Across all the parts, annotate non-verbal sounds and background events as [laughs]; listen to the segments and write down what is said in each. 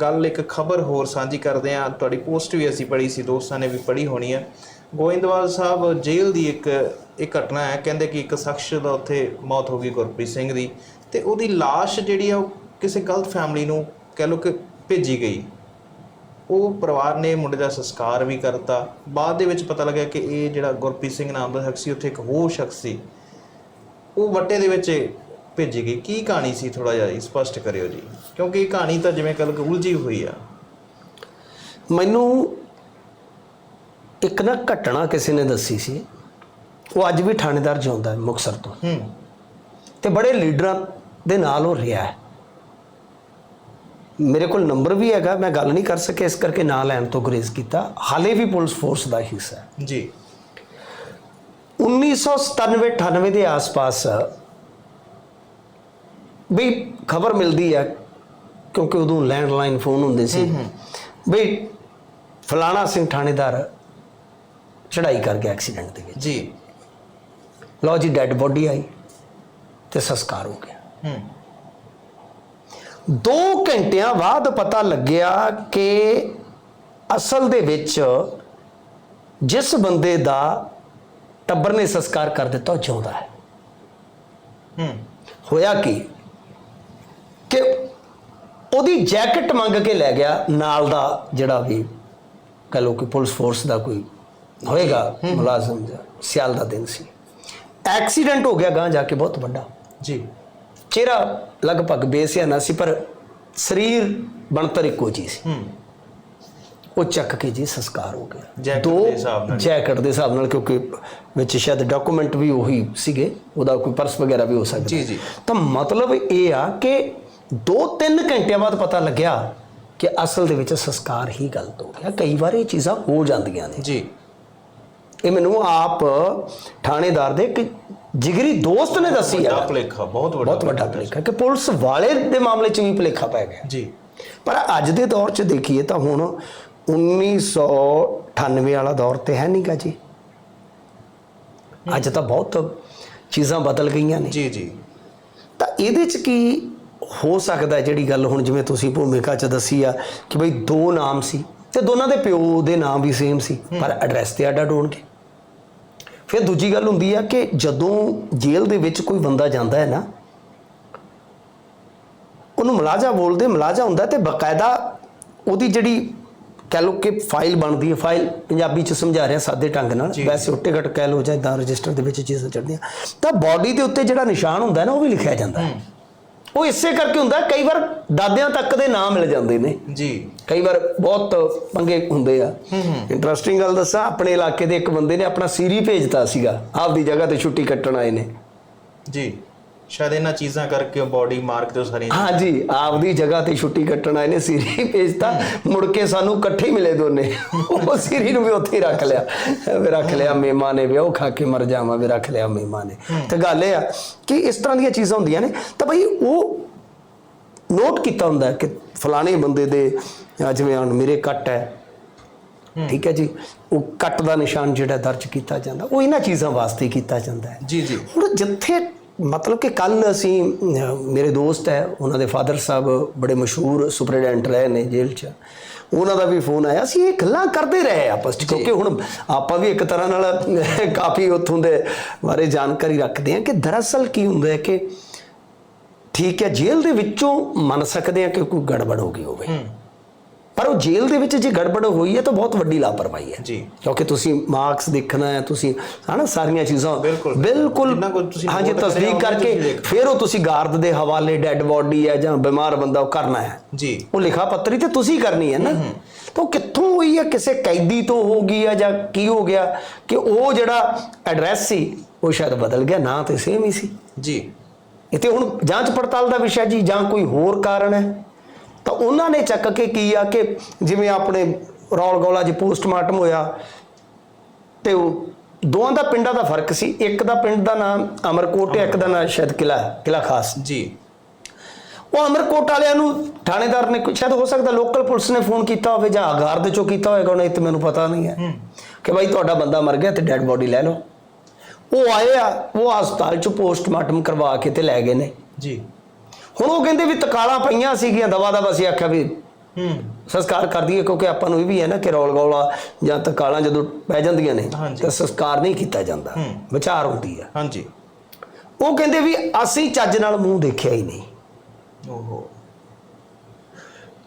ਗੱਲ ਇੱਕ ਖਬਰ ਹੋਰ ਸਾਂਝੀ ਕਰਦੇ ਆ ਤੁਹਾਡੀ ਪੋਸਟ ਵੀ ਅਸੀਂ ਪੜ੍ਹੀ ਸੀ, ਦੋਸਤਾਂ ਨੇ ਵੀ ਪੜ੍ਹੀ ਹੋਣੀ ਹੈ ਗੋਇੰਦਵਾਲ ਸਾਹਿਬ ਜੇਲ੍ਹ ਦੀ ਇੱਕ ਇਹ ਘਟਨਾ ਹੈ। ਕਹਿੰਦੇ ਕਿ ਇੱਕ ਸ਼ਖਸ ਦਾ ਉੱਥੇ ਮੌਤ ਹੋ ਗਈ ਗੁਰਪ੍ਰੀਤ ਸਿੰਘ ਦੀ ਤੇ ਉਹਦੀ ਲਾਸ਼ ਜਿਹੜੀ ਆ, ਉਹ ਕਿਸੇ ਗਲਤ ਫੈਮਿਲੀ ਨੂੰ ਕਹਿ ਲਓ ਕਿ ਭੇਜੀ ਗਈ। ਉਹ ਪਰਿਵਾਰ ਨੇ ਮੁੰਡੇ ਦਾ ਸੰਸਕਾਰ ਵੀ ਕਰਤਾ। ਬਾਅਦ ਦੇ ਵਿੱਚ ਪਤਾ ਲੱਗਿਆ ਕਿ ਇਹ ਜਿਹੜਾ ਗੁਰਪ੍ਰੀਤ ਸਿੰਘ ਨਾਮ ਦਾ ਸ਼ਖਸ ਸੀ, ਉੱਥੇ ਇੱਕ ਹੋਰ ਸ਼ਖਸ ਸੀ। ਉਹ ਵੱਟੇ ਦੇ ਵਿੱਚ ਭੇਜੀ ਗਈ। ਕੀ ਕਹਾਣੀ ਸੀ? ਥੋੜਾ ਜਿਹਾ ਸਪਸ਼ਟ ਕਰਿਓ ਜੀ। ਕਿਉਂਕਿ ਇਹ ਕਹਾਣੀ ਤਾਂ ਜਿਵੇਂ ਕੱਲ ਉਲਝੀ ਹੋਈ ਆ। ਮੈਨੂੰ ਇੱਕ ਨਾ ਘਟਨਾ ਕਿਸੇ ਨੇ ਦੱਸੀ ਸੀ। ਉਹ ਅੱਜ ਵੀ ਥਾਣੇਦਾਰ ਜਿਉਂਦਾ ਹੈ ਮੁਕਸਰ ਤੋਂ। ਹੂੰ। ਤੇ ਬੜੇ ਲੀਡਰਾਂ ਦੇ ਨਾਲ ਉਹ ਰਿਹਾ ਹੈ। ਮੇਰੇ ਕੋਲ ਨੰਬਰ ਵੀ ਹੈਗਾ ਮੈਂ ਗੱਲ ਨਹੀਂ ਕਰ ਸਕਿਆ। ਇਸ ਕਰਕੇ ਨਾਂ ਲੈਣ ਤੋਂ ਗੁਰੇਜ਼ ਕੀਤਾ। ਹਾਲੇ ਵੀ ਪੁਲਿਸ ਫੋਰਸ ਦਾ ਹਿੱਸਾ ਹੈ। ਜੀ। 1997 98 ਦੇ ਆਸ-ਪਾਸ ਵੀ ਖਬਰ ਮਿਲਦੀ ਹੈ ਕਿਉਂਕਿ ਉਦੋਂ ਲੈਂਡਲਾਈਨ ਫੋਨ ਹੁੰਦੇ ਸੀ। ਵੀ ਫਲਾਣਾ ਸਿੰਘ ਥਾਣੇਦਾਰ ਚੜਾਈ ਕਰ ਗਿਆ ਐਕਸੀਡੈਂਟ ਦੇ ਵਿੱਚ। ਜੀ। ਲਓ ਜੀ ਡੈੱਡ ਬੋਡੀ ਆਈ ਤੇ ਸੰਸਕਾਰ ਹੋ ਗਿਆ। ਹੂੰ। 2 ਘੰਟਿਆਂ ਬਾਅਦ ਪਤਾ ਲੱਗਿਆ ਕਿ ਅਸਲ ਦੇ ਵਿੱਚ ਜਿਸ ਬੰਦੇ ਦਾ ਟੱਬਰ ਨੇ ਸੰਸਕਾਰ ਕਰ ਦਿੱਤਾ ਉਹ ਜਿਉਂਦਾ ਹੈ। ਹੂੰ। ਹੋਇਆ ਕਿ? ਉਹਦੀ ਜੈਕਟ ਮੰਗ ਕੇ ਲੈ ਗਿਆ ਨਾਲ ਦਾ ਜਿਹੜਾ ਵੀ ਕਹ ਲੋ ਕਿ ਪੁਲਿਸ ਫੋਰਸ ਦਾ ਕੋਈ ਹੋਏਗਾ ਮੁਲਾਜ਼ਮ ਜਾਂ ਸਿਆਲ ਦਾ ਦਿਨ ਸੀ। ਐਕਸੀਡੈਂਟ ਹੋ ਗਿਆ ਗਾਂ ਜਾ ਕੇ ਬਹੁਤ ਵੱਡਾ। ਜੀ। ਚਿਹਰਾ ਲਗਭਗ ਬੇਸਿਆਨਾ ਸੀ ਪਰ ਸਰੀਰ ਬਣਤਰ ਇੱਕੋ ਜੀ ਸੀ। ਉਹ ਚੱਕ ਕੇ ਜੀ ਸੰਸਕਾਰ ਹੋ ਗਿਆ। ਜੈਕਟ ਦੋ ਦੇ ਹਿਸਾਬ ਨਾਲ। ਜੈਕਟ ਦੇ ਹਿਸਾਬ ਨਾਲ ਕਿਉਂਕਿ ਵਿੱਚ ਸ਼ਾਇਦ ਡਾਕੂਮੈਂਟ ਵੀ ਉਹੀ ਸੀਗੇ ਉਹਦਾ ਕੋਈ ਪਰਸ ਵਗੈਰਾ ਵੀ ਹੋ ਸਕਦਾ। ਜੀ, ਜੀ। ਤਾਂ ਮਤਲਬ ਇਹ ਆ ਕਿ 2-3 ਘੰਟਿਆਂ ਬਾਅਦ ਪਤਾ ਲੱਗਿਆ ਕਿ ਅਸਲ ਦੇ ਵਿੱਚ ਸੰਸਕਾਰ ਹੀ ਗਲਤ ਹੋ ਗਿਆ। ਕਈ ਵਾਰ ਇਹ ਚੀਜ਼ਾਂ ਹੋ ਜਾਂਦੀਆਂ ਨੇ। ਜੀ। ਇਹ ਮੈਨੂੰ ਆਪ ਥਾਣੇਦਾਰ ਦੇ ਇੱਕ ਜਿਗਰੀ ਦੋਸਤ ਨੇ ਦੱਸੀ ਵੱਡਾ ਹੈ ਭੁਲੇਖਾ ਬਹੁਤ ਵੱਡਾ ਬਹੁਤ ਵੱਡਾ ਭੁਲੇਖਾ। ਕਿ ਪੁਲਿਸ ਵਾਲੇ ਦੇ ਮਾਮਲੇ 'ਚ ਵੀ ਭੁਲੇਖਾ ਪੈ ਗਿਆ। ਜੀ। ਪਰ ਅੱਜ ਦੇ ਦੌਰ 'ਚ ਦੇਖੀਏ ਤਾਂ ਹੁਣ 1998 ਵਾਲਾ ਦੌਰ ਤੇ ਹੈ ਨਹੀਂਗਾ ਜੀ। ਅੱਜ ਤਾਂ ਬਹੁਤ ਚੀਜ਼ਾਂ ਬਦਲ ਗਈਆਂ ਨੇ। ਜੀ ਜੀ। ਤਾਂ ਇਹਦੇ 'ਚ ਕੀ ਹੋ ਸਕਦਾ ਜਿਹੜੀ ਗੱਲ ਹੁਣ ਜਿਵੇਂ ਤੁਸੀਂ ਭੂਮਿਕਾ 'ਚ ਦੱਸੀ ਆ ਕਿ ਬਈ ਦੋ ਨਾਮ ਸੀ ਤੇ ਦੋਨਾਂ ਦੇ ਪਿਓ ਦੇ ਨਾਮ ਵੀ ਸੇਮ ਸੀ ਪਰ ਐਡਰੈਸ ਤੇ ਅੱਡ ਅੱਡ ਹੋਣਗੇ ਫਿਰ ਦੂਜੀ ਗੱਲ ਹੁੰਦੀ ਆ ਕਿ ਜਦੋਂ ਜੇਲ੍ਹ ਦੇ ਵਿੱਚ ਕੋਈ ਬੰਦਾ ਜਾਂਦਾ ਹੈ ਨਾ ਉਹਨੂੰ ਮਲਾਜਾ ਬੋਲਦੇ ਮਲਾਜਾ ਹੁੰਦਾ ਤੇ ਬਕਾਇਦਾ ਉਹਦੀ ਜਿਹੜੀ ਕਹਿ ਲਓ ਕਿ ਫਾਈਲ ਬਣਦੀ ਹੈ ਫਾਈਲ ਪੰਜਾਬੀ ਚ ਸਮਝਾ ਰਿਹਾ ਸਾਦੇ ਢੰਗ ਨਾਲ। ਵੈਸੇ ਉੱਤੇ ਘਟ ਕਹਿ ਲਓ ਜਾਂ ਇਦਾਂ ਰਜਿਸਟਰ ਦੇ ਵਿੱਚ ਚੀਜ਼ਾਂ ਚੜਦੀਆਂ ਤਾਂ ਬਾਡੀ ਦੇ ਉੱਤੇ ਜਿਹੜਾ ਨਿਸ਼ਾਨ ਹੁੰਦਾ ਨਾ ਉਹ ਵੀ ਲਿਖਿਆ ਜਾਂਦਾ ਹੈ। ਉਹ ਇਸੇ ਕਰਕੇ ਹੁੰਦਾ ਕਈ ਵਾਰ ਦਾਦਿਆਂ ਤੱਕ ਦੇ ਨਾਮ ਮਿਲ ਜਾਂਦੇ ਨੇ। ਜੀ। ਕਈ ਵਾਰ ਬਹੁਤ ਪੰਗੇ ਹੁੰਦੇ ਆ। ਇੰਟਰਸਟਿੰਗ ਗੱਲ ਦੱਸਾਂ ਆਪਣੇ ਇਲਾਕੇ ਦੇ ਇੱਕ ਬੰਦੇ ਨੇ ਆਪਣਾ ਸੀਰੀ ਭੇਜਤਾ ਸੀਗਾ ਆਪਦੀ ਜਗ੍ਹਾ ਤੇ ਛੁੱਟੀ ਕੱਟਣ ਆਏ ਨੇ। ਜੀ। ਸ਼ਾਇਦ ਇਹਨਾਂ ਚੀਜ਼ਾਂ ਕਰਕੇ ਬਾਡੀ ਮਾਰਕ ਤੇ ਸਾਰੀਆਂ ਹਾਂਜੀ ਆਪਦੀ ਜਗ੍ਹਾ ਤੇ ਛੁੱਟੀ ਕੱਟਣ ਆਏ ਨੇ ਸੀਰੀ ਭੇਜਤਾ। ਮੁੜ ਕੇ ਸਾਨੂੰ ਇਕੱਠੇ ਹੀ ਮਿਲੇ ਦੋਨੇ। ਉਹ ਸੀਰੀ ਨੂੰ ਵੀ ਉੱਥੇ ਹੀ ਰੱਖ ਲਿਆ। ਵੀ ਰੱਖ ਲਿਆ ਮੇਮਾ ਨੇ ਵੀ ਉਹ ਖਾ ਕੇ ਮਰ ਜਾਵਾਂ ਵੀ ਰੱਖ ਲਿਆ ਮੇਮਾ ਨੇ। ਤੇ ਗੱਲ ਇਹ ਆ ਕਿ ਇਸ ਤਰ੍ਹਾਂ ਦੀਆਂ ਚੀਜ਼ਾਂ ਹੁੰਦੀਆਂ ਨੇ ਤਾਂ ਬਈ ਉਹ ਨੋਟ ਕੀਤਾ ਹੁੰਦਾ ਕਿ ਫਲਾਣੇ ਬੰਦੇ ਦੇ ਜਿਵੇਂ ਹੁਣ ਮੇਰੇ ਕੱਟ ਹੈ। ਠੀਕ ਹੈ ਜੀ? ਉਹ ਕੱਟ ਦਾ ਨਿਸ਼ਾਨ ਜਿਹੜਾ ਦਰਜ ਕੀਤਾ ਜਾਂਦਾ ਉਹ ਇਹਨਾਂ ਚੀਜ਼ਾਂ ਵਾਸਤੇ ਕੀਤਾ ਜਾਂਦਾ ਹੈ। ਜੀ ਜੀ। ਹੁਣ ਜਿੱਥੇ ਮਤਲਬ ਕਿ ਕੱਲ ਅਸੀਂ ਮੇਰੇ ਦੋਸਤ ਹੈ ਉਹਨਾਂ ਦੇ ਫਾਦਰ ਸਾਹਿਬ ਬੜੇ ਮਸ਼ਹੂਰ ਸੁਪਰਡੈਂਟ ਰਹੇ ਨੇ ਜੇਲ੍ਹ 'ਚ। ਉਹਨਾਂ ਦਾ ਵੀ ਫੋਨ ਆਇਆ ਸੀ ਇਹ ਗੱਲਾਂ ਕਰਦੇ ਰਹੇ ਆਪਸ 'ਚ ਕਿਉਂਕਿ ਹੁਣ ਆਪਾਂ ਵੀ ਇੱਕ ਤਰ੍ਹਾਂ ਨਾਲ [laughs] ਕਾਫੀ ਉੱਥੋਂ ਦੇ ਬਾਰੇ ਜਾਣਕਾਰੀ ਰੱਖਦੇ ਹਾਂ ਕਿ ਦਰਅਸਲ ਕੀ ਹੁੰਦਾ ਹੈ ਕਿ ਠੀਕ ਹੈ ਜੇਲ੍ਹ ਦੇ ਵਿੱਚੋਂ ਮੰਨ ਸਕਦੇ ਹਾਂ ਕਿ ਕੋਈ ਗੜਬੜ ਹੋ ਗਈ ਹੋਵੇ। ਪਰ ਉਹ ਜੇਲ੍ਹ ਦੇ ਵਿੱਚ ਜੇ ਗੜਬੜ ਹੋਈ ਹੈ ਤਾਂ ਬਹੁਤ ਵੱਡੀ ਲਾਪਰਵਾਹੀ ਹੈ। ਜੀ। ਕਿਉਂਕਿ ਤੁਸੀਂ ਮਾਰਕਸ ਦੇਖਣਾ ਹੈ ਤੁਸੀਂ ਹਨਾ ਸਾਰੀਆਂ ਚੀਜ਼ਾਂ ਬਿਲਕੁਲ। ਹਾਂਜੀ ਤਸਦੀਕ ਕਰਕੇ। ਫਿਰ ਉਹ ਤੁਸੀਂ ਗਾਰਡ ਦੇ ਹਵਾਲੇ ਡੈੱਡ ਬੋਡੀ ਹੈ ਜਾਂ ਬਿਮਾਰ ਬੰਦਾ ਉਹ ਕਰਨਾ ਹੈ। ਜੀ। ਉਹ ਲਿਖਾ ਪੱਤਰੀ ਤੇ ਤੁਸੀਂ ਕਰਨੀ ਹੈ ਨਾ। ਤਾਂ ਉਹ ਕਿੱਥੋਂ ਹੋਈ ਹੈ? ਕਿਸੇ ਕੈਦੀ ਤੋਂ ਹੋ ਗਈ ਹੈ ਜਾਂ ਕੀ ਹੋ ਗਿਆ? ਕਿ ਉਹ ਜਿਹੜਾ ਐਡਰੈਸ ਸੀ ਉਹ ਸ਼ਾਇਦ ਬਦਲ ਗਿਆ ਨਾਂ ਤੇ ਸੇਮ ਹੀ ਸੀ। ਜੀ। ਇਹ ਤੇ ਹੁਣ ਜਾਂਚ ਪੜਤਾਲ ਦਾ ਵਿਸ਼ਾ ਜੀ ਜਾਂ ਕੋਈ ਹੋਰ ਕਾਰਨ ਹੈ? ਤਾਂ ਉਹਨਾਂ ਨੇ ਚੱਕ ਕੇ ਕੀ ਆ ਕਿ ਜਿਵੇਂ ਆਪਣੇ ਰੌਲ ਗੌਲਾ 'ਚ ਪੋਸਟਮਾਰਟਮ ਹੋਇਆ ਤੇ ਉਹ ਦੋਵਾਂ ਦਾ ਪਿੰਡਾਂ ਦਾ ਫ਼ਰਕ ਸੀ ਇੱਕ ਦਾ ਪਿੰਡ ਦਾ ਨਾਮ ਅਮਰਕੋਟ ਹੈ ਇੱਕ ਦਾ ਨਾਮ ਸ਼ਾਇਦ ਕਿਲਾ ਕਿਲਾ ਖਾਸ। ਜੀ। ਉਹ ਅਮਰਕੋਟ ਵਾਲਿਆਂ ਨੂੰ ਥਾਣੇਦਾਰ ਨੇ ਸ਼ਾਇਦ ਹੋ ਸਕਦਾ ਲੋਕਲ ਪੁਲਿਸ ਨੇ ਫੋਨ ਕੀਤਾ ਹੋਵੇ ਜਾਂ ਆਗਾਰ ਦੇ ਚੋਂ ਕੀਤਾ ਹੋਵੇਗਾ ਉਹਨੇ ਤੇ ਮੈਨੂੰ ਪਤਾ ਨਹੀਂ ਹੈ। ਕਿ ਭਾਈ ਤੁਹਾਡਾ ਬੰਦਾ ਮਰ ਗਿਆ ਤੇ ਡੈੱਡ ਬੋਡੀ ਲੈ ਲਓ। ਉਹ ਆਏ ਆ ਉਹ ਹਸਪਤਾਲ ਚ ਪੋਸਟਮਾਰਟਮ ਕਰਵਾ ਕੇ ਤੇ ਲੈ ਗਏ ਨੇ। ਜੀ। ਹੁਣ ਉਹ ਕਹਿੰਦੇ ਵੀ ਤਕਾਲਾਂ ਪਈਆਂ ਸੀਗੀਆਂ ਦਵਾ ਦਵਾ ਅਸੀਂ ਆਖਿਆ ਵੀ ਹੂੰ। ਸੰਸਕਾਰ ਕਰਦੀ ਹੈ ਕਿਉਂਕਿ ਆਪਾਂ ਨੂੰ ਇਹ ਵੀ ਹੈ ਨਾ ਕਿ ਰੌਲ ਗੌਲਾ ਜਾਂ ਤਕਾਲਾਂ ਜਦੋਂ ਪੈ ਜਾਂਦੀਆਂ ਨੇ। ਤਾਂ ਸੰਸਕਾਰ ਨਹੀਂ ਕੀਤਾ ਜਾਂਦਾ। ਵਿਚਾਰ ਹੁੰਦੀ ਹੈ ਹਾਂਜੀ। ਉਹ ਕਹਿੰਦੇ ਵੀ ਅਸੀਂ ਚੱਜ ਨਾਲ ਮੂੰਹ ਦੇਖਿਆ ਹੀ ਨਹੀਂ। ਓਹੋ।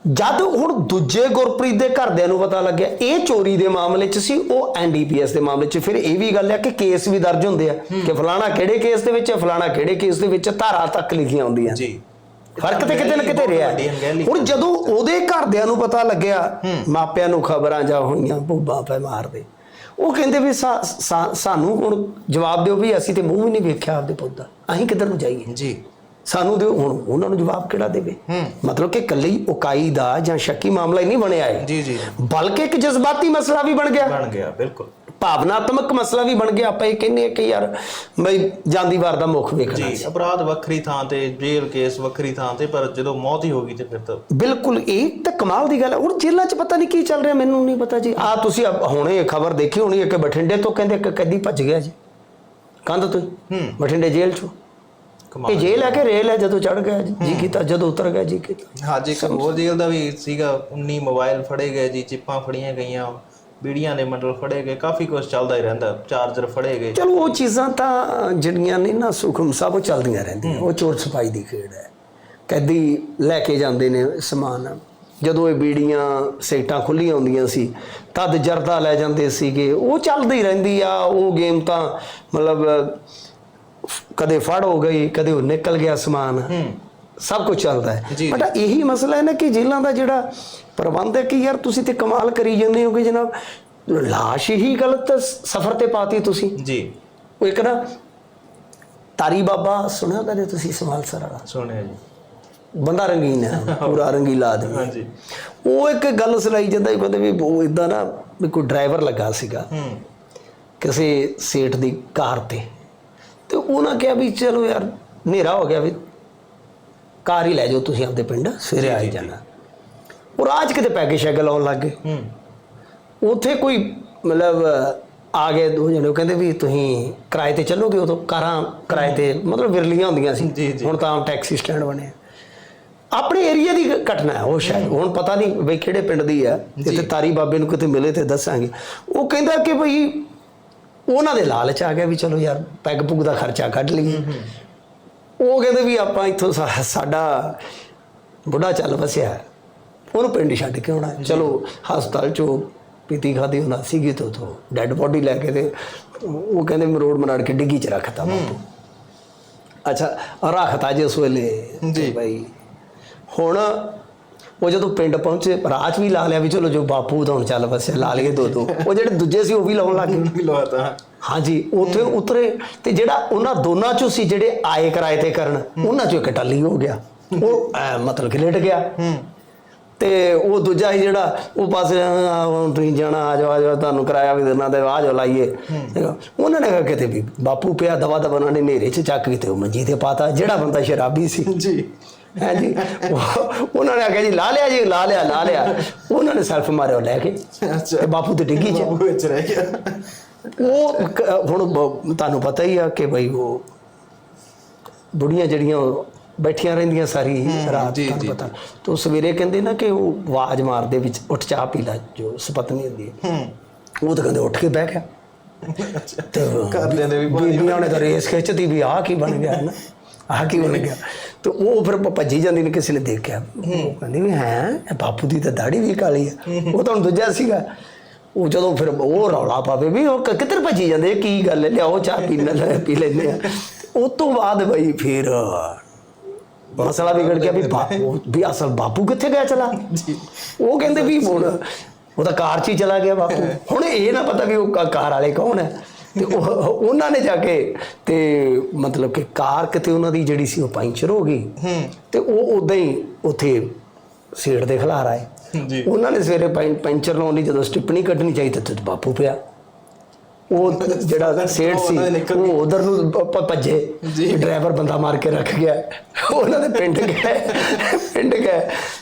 ਜਦ ਹੁਣ ਦੂਜੇ ਗੁਰਪ੍ਰੀਤ ਦੇ ਘਰਦਿਆਂ ਨੂੰ ਪਤਾ ਲੱਗਿਆ ਇਹ ਚੋਰੀ ਦੇ ਮਾਮਲੇ 'ਚ ਸੀ ਉਹ ਐਨਡੀਪੀਐਸ ਦੇ ਮਾਮਲੇ 'ਚ ਫਿਰ ਇਹ ਵੀ ਗੱਲ ਹੈ ਕਿ ਕੇਸ ਵੀ ਦਰਜ ਹੁੰਦੇ ਆ ਕਿ ਫਲਾਣਾ ਕਿਹੜੇ ਕੇਸ ਦੇ ਵਿੱਚ ਹੈ ਫਲਾਣਾ ਕਿਹੜੇ ਕੇਸ ਦੇ ਵਿੱਚ ਧਾਰਾ ਤੱਕ ਲਿਖੀਆਂ ਹੁੰਦੀਆਂ। ਜੀ। ਫ਼ਰਕ ਤੇ ਕਿਤੇ ਨਾ ਕਿਤੇ ਰਿਹਾ। ਹੁਣ ਜਦੋਂ ਉਹਦੇ ਘਰਦਿਆਂ ਨੂੰ ਪਤਾ ਲੱਗਿਆ ਮਾਪਿਆਂ ਨੂੰ ਖਬਰਾਂ ਜਾ ਹੋਈਆਂ ਬੁੱਬਾ ਪੈ ਮਾਰਦੇ ਉਹ ਕਹਿੰਦੇ ਵੀ ਸਾਨੂੰ ਹੁਣ ਜਵਾਬ ਦਿਓ ਵੀ ਅਸੀਂ ਤੇ ਮੂੰਹ ਵੀ ਨਹੀਂ ਵੇਖਿਆ ਆਪਦੇ ਪੁੱਤ ਦਾ। ਅਸੀਂ ਕਿੱਧਰ ਨੂੰ ਜਾਈਏ? ਜੀ। ਸਾਨੂੰ ਦਿਓ ਹੁਣ ਉਹਨਾਂ ਨੂੰ ਜਵਾਬ ਕਿਹੜਾ ਦੇਵੇ? ਮਤਲਬ ਕਿ ਕੱਲੀ ਉਕਾਈ ਦਾ ਜਾਂ ਸ਼ੱਕੀ ਮਾਮਲਾ ਹੀ ਨਹੀਂ ਬਣਿਆ ਹੈ ਜੀ ਜੀ। ਬਲਕਿ ਇੱਕ ਜਜ਼ਬਾਤੀ ਮਸਲਾ ਵੀ ਬਣ ਗਿਆ। ਬਣ ਗਿਆ ਬਿਲਕੁਲ। ਭਾਵਨਾਤਮਕ ਮਸਲਾ ਵੀ ਬਣ ਗਿਆ ਆਪਾਂ ਇਹ ਕਹਿੰਦੇ ਆ ਕਿ ਯਾਰ ਬਈ ਜਾਂਦੀ ਵਾਰ ਦਾ ਮੁੱਖ ਵੇਖਣਾ ਜੀ ਸੀ। ਅਪਰਾਧ ਵੱਖਰੀ ਥਾਂ ਤੇ ਜੇਲ੍ਹ ਕੇਸ ਵੱਖਰੀ ਥਾਂ ਤੇ ਪਰ ਜਦੋਂ ਮੌਤ ਹੀ ਹੋ ਗਈ ਤੇ ਫਿਰ ਤਾਂ ਬਿਲਕੁਲ ਇਹ ਤਾਂ ਕਮਾਲ ਦੀ ਗੱਲ ਹੈ। ਹੁਣ ਜੇਲ੍ਹਾਂ 'ਚ ਪਤਾ ਨਹੀਂ ਕੀ ਚੱਲ ਰਿਹਾ ਮੈਨੂੰ ਨਹੀਂ ਪਤਾ ਜੀ। ਆ ਤੁਸੀਂ ਹੁਣੇ ਖਬਰ ਦੇਖੀ ਹੋਣੀ ਹੈ ਕਿ ਬਠਿੰਡੇ ਤੋਂ ਕਹਿੰਦੇ ਇੱਕ ਕੈਦੀ ਭੱਜ ਗਿਆ ਜੀ। ਕੰਧ ਤੋਂ ਹੀ। ਹੂੰ। ਬਠਿੰਡੇ ਜੇਲ੍ਹ 'ਚੋਂ। ਇਹ ਜੇਲ੍ਹ ਹੈ ਕਿ ਰੇਲ ਹੈ? ਜਦੋਂ ਚੜ ਗਿਆ ਜੀ ਜੀ ਕੀਤਾ ਜਦੋਂ ਉਤਰ ਗਿਆ ਜੀ ਕੀਤਾ। ਅੱਜ ਇੱਕ ਹੋਰ ਜੇਲ੍ਹ ਦਾ ਵੀ ਸੀਗਾ 19 ਮੋਬਾਈਲ ਫੜੇ ਗਏ ਜੀ ਚਿੱਪਾਂ ਫੜੀਆਂ ਗਈਆਂ। ਬੀੜੀਆਂ ਦੇ ਮੰਡਲ ਫੜੇ ਗਏ ਕਾਫੀ ਕੁਝ ਚੱਲਦਾ ਹੀ ਰਹਿੰਦਾ ਚਾਰਜਰ ਫੜੇ ਗਏ। ਚਲੋ ਉਹ ਚੀਜ਼ਾਂ ਤਾਂ ਜਿਹੜੀਆਂ ਨੇ ਨਾ ਸੁਖਮ ਸਭ ਉਹ ਚੱਲਦੀਆਂ ਰਹਿੰਦੀਆਂ ਉਹ ਚੋਰ ਛਪਾਈ ਦੀ ਖੇਡ ਹੈ। ਕੈਦੀ ਲੈ ਕੇ ਜਾਂਦੇ ਨੇ ਸਮਾਨ। ਜਦੋਂ ਇਹ ਬੀੜੀਆਂ ਸੇਟਾਂ ਖੁੱਲੀਆਂ ਹੁੰਦੀਆਂ ਸੀ ਤਦ ਜਰਦਾ ਲੈ ਜਾਂਦੇ ਸੀਗੇ। ਉਹ ਚੱਲਦੀ ਰਹਿੰਦੀ ਆ ਉਹ ਗੇਮ ਤਾਂ ਮਤਲਬ ਕਦੇ ਫੜ ਹੋ ਗਈ ਕਦੇ ਉਹ ਨਿਕਲ ਗਿਆ ਸਮਾਨ। ਸਭ ਕੁਝ ਚੱਲਦਾ ਹੈ। ਬਟ ਇਹੀ ਮਸਲਾ ਹੈ ਨਾ ਕਿ ਜੇਲ੍ਹਾਂ ਦਾ ਜਿਹੜਾ ਪ੍ਰਬੰਧ ਹੈ ਕਿ ਯਾਰ ਤੁਸੀਂ ਤੇ ਕਮਾਲ ਕਰੀ ਜਾਂਦੇ ਹੋ ਕਿ ਜਨਾਬ। ਲਾਸ਼ ਹੀ ਗਲਤ ਸਫ਼ਰ ਤੇ ਪਾਤੀ ਤੁਸੀਂ। ਜੀ। ਉਹ ਇੱਕ ਨਾ ਤਾਰੀ ਬਾਬਾ ਸੁਣਿਆ ਕਦੇ ਤੁਸੀਂ ਸਮਾਲ ਸਰ ਵਾਲਾ? ਸੁਣਿਆ ਜੀ। ਬੰਦਾ ਰੰਗੀਨ ਹੈ ਪੂਰਾ ਰੰਗੀਲਾ ਆਦਮੀ ਹੈ। ਹਾਂਜੀ। ਉਹ ਇੱਕ ਗੱਲ ਸੁਣਾਈ ਜਾਂਦਾ ਕਹਿੰਦੇ ਵੀ ਉਹ ਇਦਾਂ ਨਾ ਵੀ ਕੋਈ ਡਰਾਈਵਰ ਲੱਗਾ ਸੀਗਾ। ਹੂੰ। ਕਿਸੇ ਸੇਠ ਦੀ ਕਾਰ ਤੇ। ਤੇ ਉਹਨਾਂ ਕਿਹਾ ਵੀ ਚਲੋ ਯਾਰ ਹਨੇਰਾ ਹੋ ਗਿਆ ਵੀ ਕਾਰ ਹੀ ਲੈ ਜਾਓ ਤੁਸੀਂ ਆਪਦੇ ਪਿੰਡ ਸਵੇਰੇ ਆ ਜਾਣਾ। ਉਹ 'ਚ ਕਿਤੇ ਪੈਗੇ ਸ਼ੈਗ ਲਾਉਣ ਲੱਗ ਗਏ ਹੂੰ। ਉੱਥੇ ਕੋਈ ਮਤਲਬ ਆ ਗਏ ਦੋ ਜਣੇ ਉਹ ਕਹਿੰਦੇ ਵੀ ਤੁਸੀਂ ਕਿਰਾਏ ਤੇ ਚੱਲੋਗੇ ਉਦੋਂ? ਕਾਰਾਂ ਕਿਰਾਏ ਤੇ ਮਤਲਬ ਵਿਰਲੀਆਂ ਹੁੰਦੀਆਂ ਸੀ। ਹੁਣ ਤਾਂ ਟੈਕਸੀ ਸਟੈਂਡ ਬਣੇ। ਆ। ਆਪਣੇ ਏਰੀਆ ਦੀ ਘਟਨਾ ਹੈ ਉਹ ਸ਼ਾਇਦ ਹੁਣ ਪਤਾ ਨਹੀਂ ਬਈ ਕਿਹੜੇ ਪਿੰਡ ਦੀ ਹੈ। ਜਿੱਥੇ ਤਾਰੀ ਬਾਬੇ ਨੂੰ ਕਿਤੇ ਮਿਲੇ ਤੇ ਦੱਸਾਂਗੇ। ਉਹ ਕਹਿੰਦਾ ਕਿ ਭਈ ਉਹਨਾਂ ਦੇ ਲਾਲਚ ਆ ਗਿਆ ਵੀ ਚਲੋ ਯਾਰ ਪੈਗ ਪੁਗ ਦਾ ਖਰਚਾ ਕੱਢ ਲਈਏ। ਉਹ ਕਹਿੰਦੇ ਵੀ ਆਪਾਂ ਇੱਥੋਂ ਸਾਡਾ ਬੁੱਢਾ ਚੱਲ ਵਸਿਆ। ਉਹਨੂੰ ਪਿੰਡ ਛੱਡ ਕੇ ਆਉਣਾ। ਚਲੋ ਹਸਪਤਾਲ ਚੋਂ ਪੀਤੀ ਖਾਦੀ ਹੁੰਦਾ ਸੀਗੀ ਤੋਂ ਤੋਂ ਡੈੱਡ ਬੋਡੀ ਲੈ ਕੇ ਤੇ ਉਹ ਕਹਿੰਦੇ ਮੈਂ ਰੋਡ ਮਨਾੜ ਕੇ ਡਿੱਗੀ ਚ ਰੱਖਤਾ ਬਾਪੂ। ਅੱਛਾ ਰੱਖਤਾ ਜੇ ਉਸ ਵੇਲੇ। ਜੀ। ਬਈ ਹੁਣ ਉਹ ਜਦੋਂ ਪਿੰਡ ਪਹੁੰਚੇ ਰਾਜ ਵੀ ਲਾ ਲਿਆ ਵੀ ਚਲੋ ਜੋ ਬਾਪੂ ਤਾਂ ਹੁਣ ਚੱਲ ਵਸਿਆ ਲਾ ਲਈਏ ਦੋ ਦੋ। ਉਹ ਜਿਹੜੇ ਦੂਜੇ ਸੀ ਉਹ ਵੀ ਲਾਉਣ ਲੱਗ ਗਏ। [laughs] ਲਵਾਤਾ ਹਾਂਜੀ ਉੱਥੇ ਉਤਰੇ ਤੇ ਜਿਹੜਾ ਉਹਨਾਂ ਦੋਨਾਂ ਚੋਂ ਸੀ ਜਿਹੜੇ ਆਏ ਕਿਰਾਏ ਤੇ ਕਰਨ ਉਹਨਾਂ ਚੋਂ ਇੱਕ ਟੱਲੀ ਹੋ ਗਿਆ। ਉਹ ਮਤਲਬ ਕਿ ਲੇਟ ਗਿਆ। ਹੂੰ। ਤੇ ਉਹ ਦੂਜਾ ਹੀ ਜਿਹੜਾ ਉਹ ਪਾਸੇ ਹੁਣ ਤੁਸੀਂ ਜਾਣਾ ਆ ਜਾਓ ਆ ਜਾਓ ਤੁਹਾਨੂੰ ਕਿਰਾਇਆ ਵੀ ਦੇਣਾ ਤੇ ਆ ਜਾਓ ਲਾਈਏ। ਉਹਨਾਂ ਨੇ ਕਿਹਾ ਕਿਤੇ ਵੀ ਬਾਪੂ ਪਿਆ ਦਵਾ ਦਵਾ ਉਹਨਾਂ ਨੇ ਨੇਰੇ 'ਚ ਚੱਕ ਕੇ ਤੇ ਉਹ ਮੰਜੀ ਤੇ ਪਾਤਾ ਜਿਹੜਾ ਬੰਦਾ ਸ਼ਰਾਬੀ ਸੀ। ਜੀ। ਹਾਂਜੀ ਉਹ- ਉਹਨਾਂ ਨੇ ਆਖਿਆ ਜੀ ਲਾ ਲਿਆ ਜੀ ਲਾ ਲਿਆ ਲਾ ਲਿਆ। ਉਹਨਾਂ ਨੇ ਸੈਲਫ ਮਾਰਿਆ ਲੈ ਕੇ। ਅੱਛਾ। ਤੇ ਬਾਪੂ ਤੇ ਡਿੱਗੀ 'ਚ। ਬਾਬੂ ਵਿੱਚ ਰਹਿ ਗਿਆ। ਉਹ ਹੁਣ ਤੁਹਾਨੂੰ ਪਤਾ ਹੀ ਆ ਕਿ ਬਈ ਉਹ ਬੁੜੀਆਂ ਜਿਹੜੀਆਂ ਬੈਠੀਆਂ ਰਹਿੰਦੀਆਂ ਸਾਰੀ ਰਾਤ ਤੁਹਾਨੂੰ ਪਤਾ। ਤੋਂ ਸਵੇਰੇ ਕਹਿੰਦੇ ਨਾ ਕਿ ਉਹ ਆਵਾਜ਼ ਮਾਰਦੇ ਵਿੱਚ ਉੱਠ ਚਾਹ ਪੀ ਲੈ ਜੋ ਸੁਪਤਨੀ ਹੁੰਦੀ ਹੈ। ਹੂੰ। ਉਹ ਤਾਂ ਕਹਿੰਦੇ ਉੱਠ ਕੇ ਬਹਿ ਗਿਆ। ਤੇ ਘਰਦਿਆਂ ਦੇ ਵੀ ਭਾਰੀ ਬੀਬੀਆਂ ਨੇ ਤਾਂ ਰੇਸ ਖਿੱਚਦੀ ਵੀ ਆਹ ਕੀ ਬਣ ਗਿਆ ਨਾ ਆਹ ਕੀ ਬਣ ਗਿਆ। ਤੇ ਉਹ ਫਿਰ ਭੱਜੀ ਜਾਂਦੀ ਨੇ ਕਿਸੇ ਨੇ ਦੇਖਿਆ। ਉਹ ਕਹਿੰਦੀ ਵੀ ਹੈ ਬਾਪੂ ਦੀ ਤਾਂ ਦਾੜੀ ਵੀ ਕਾਲੀ ਹੈ ਉਹ ਤਾਂ ਹੁਣ ਦੂਜਾ ਸੀਗਾ। ਉਹ ਜਦੋਂ ਫਿਰ ਉਹ ਰੌਲਾ ਪਾਵੇ ਵੀ ਉਹ ਕਿੱਧਰ ਭੱਜੀ ਜਾਂਦੇ ਕੀ ਗੱਲ ਲਿਆਓ ਚਾਹ ਪੀ ਲੈ ਪੀ ਲੈਂਦੇ ਆ। ਉਸ ਤੋਂ ਬਾਅਦ ਬਈ ਫਿਰ ਮਸਲਾ ਵਿਗੜ ਗਿਆ ਵੀ ਬਾਪੂ [laughs] ਵੀ ਅਸਲ ਬਾਪੂ ਕਿੱਥੇ ਗਿਆ ਚਲਾ? ਉਹ ਕਹਿੰਦੇ ਵੀ ਹੁਣ ਉਹ ਤਾਂ ਕਾਰ 'ਚ ਹੀ ਚਲਾ ਗਿਆ ਬਾਪੂ। [laughs] ਹੁਣ ਇਹ ਨਾ ਪਤਾ ਵੀ ਉਹ ਕਾਰ ਵਾਲੇ ਕੌਣ ਹੈ। ਤੇ ਉਹ ਉਹਨਾਂ ਨੇ ਜਾ ਕੇ ਤੇ ਮਤਲਬ ਕਿ ਕਾਰ ਕਿਤੇ ਉਹਨਾਂ ਦੀ ਜਿਹੜੀ ਸੀ ਉਹ ਪੈਂਚਰ ਹੋ ਗਈ। ਹੂੰ। ਤੇ ਉਹ ਉਦਾਂ ਹੀ ਉੱਥੇ ਸੀਟ ਦੇ ਖਿਲਾਰ ਆਏ। ਜੀ। ਉਹਨਾਂ ਨੇ ਸਵੇਰੇ ਪੈਂਚਰ ਲਾਉਣ ਲਈ ਜਦੋਂ ਸਟਿੱਪਣੀ ਕੱਢਣੀ ਚਾਹੀਦੀ ਤੇ ਬਾਪੂ ਪਿਆ। ਉਹ ਜਿਹੜਾ ਸੇਠ ਸੀ ਉਹ ਉਧਰ ਨੂੰ ਭੱਜੇ। ਡਰਾਈਵਰ ਬੰਦਾ ਮਾਰ ਕੇ ਰੱਖ ਗਿਆ। ਉਹਨਾਂ ਦੇ ਪਿੰਡ ਗਏ ਪਿੰਡ ਗਏ।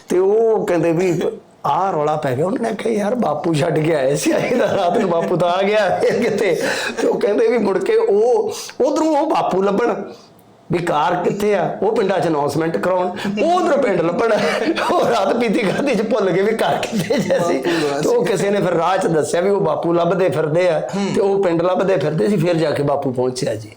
ਤੇ ਉਹ ਕਹਿੰਦੇ ਵੀ ਆਹ ਰੌਲਾ ਪੈ ਗਿਆ। ਉਹਨਾਂ ਨੇ ਕਿਹਾ ਯਾਰ ਬਾਪੂ ਛੱਡ ਕੇ ਆਏ ਸੀ। ਆਏ ਦਾ ਰਾਤ ਨੂੰ ਬਾਪੂ ਤਾਂ ਆ ਗਿਆ। ਕਿਤੇ ਤੇ ਉਹ ਕਹਿੰਦੇ ਵੀ ਮੁੜ ਕੇ ਉਹ ਉਧਰੋਂ ਉਹ ਬਾਪੂ ਲੱਭਣ। ਵੀ ਕਾਰ ਕਿੱਥੇ ਆ? ਉਹ ਪਿੰਡਾਂ 'ਚ ਅਨਾਉਂਸਮੈਂਟ ਕਰਾਉਣ। ਉਹ ਉਧਰ ਪਿੰਡ ਲੱਭਣਾ। ਉਹ ਰਾਤ ਪੀਤੀ ਖਾਦੀ 'ਚ ਭੁੱਲ ਗਏ ਵੀ ਘਰ ਕਿੱਥੇ ਜੇ ਸੀ ਤੇ ਉਹ ਕਿਸੇ ਨੇ ਫਿਰ ਰਾਹ 'ਚ ਦੱਸਿਆ ਵੀ ਉਹ ਬਾਪੂ ਲੱਭਦੇ ਫਿਰਦੇ ਆ। ਤੇ ਉਹ ਪਿੰਡ ਲੱਭਦੇ ਫਿਰਦੇ ਸੀ ਫਿਰ ਜਾ ਕੇ ਬਾਪੂ ਪਹੁੰਚਿਆ ਜੀ।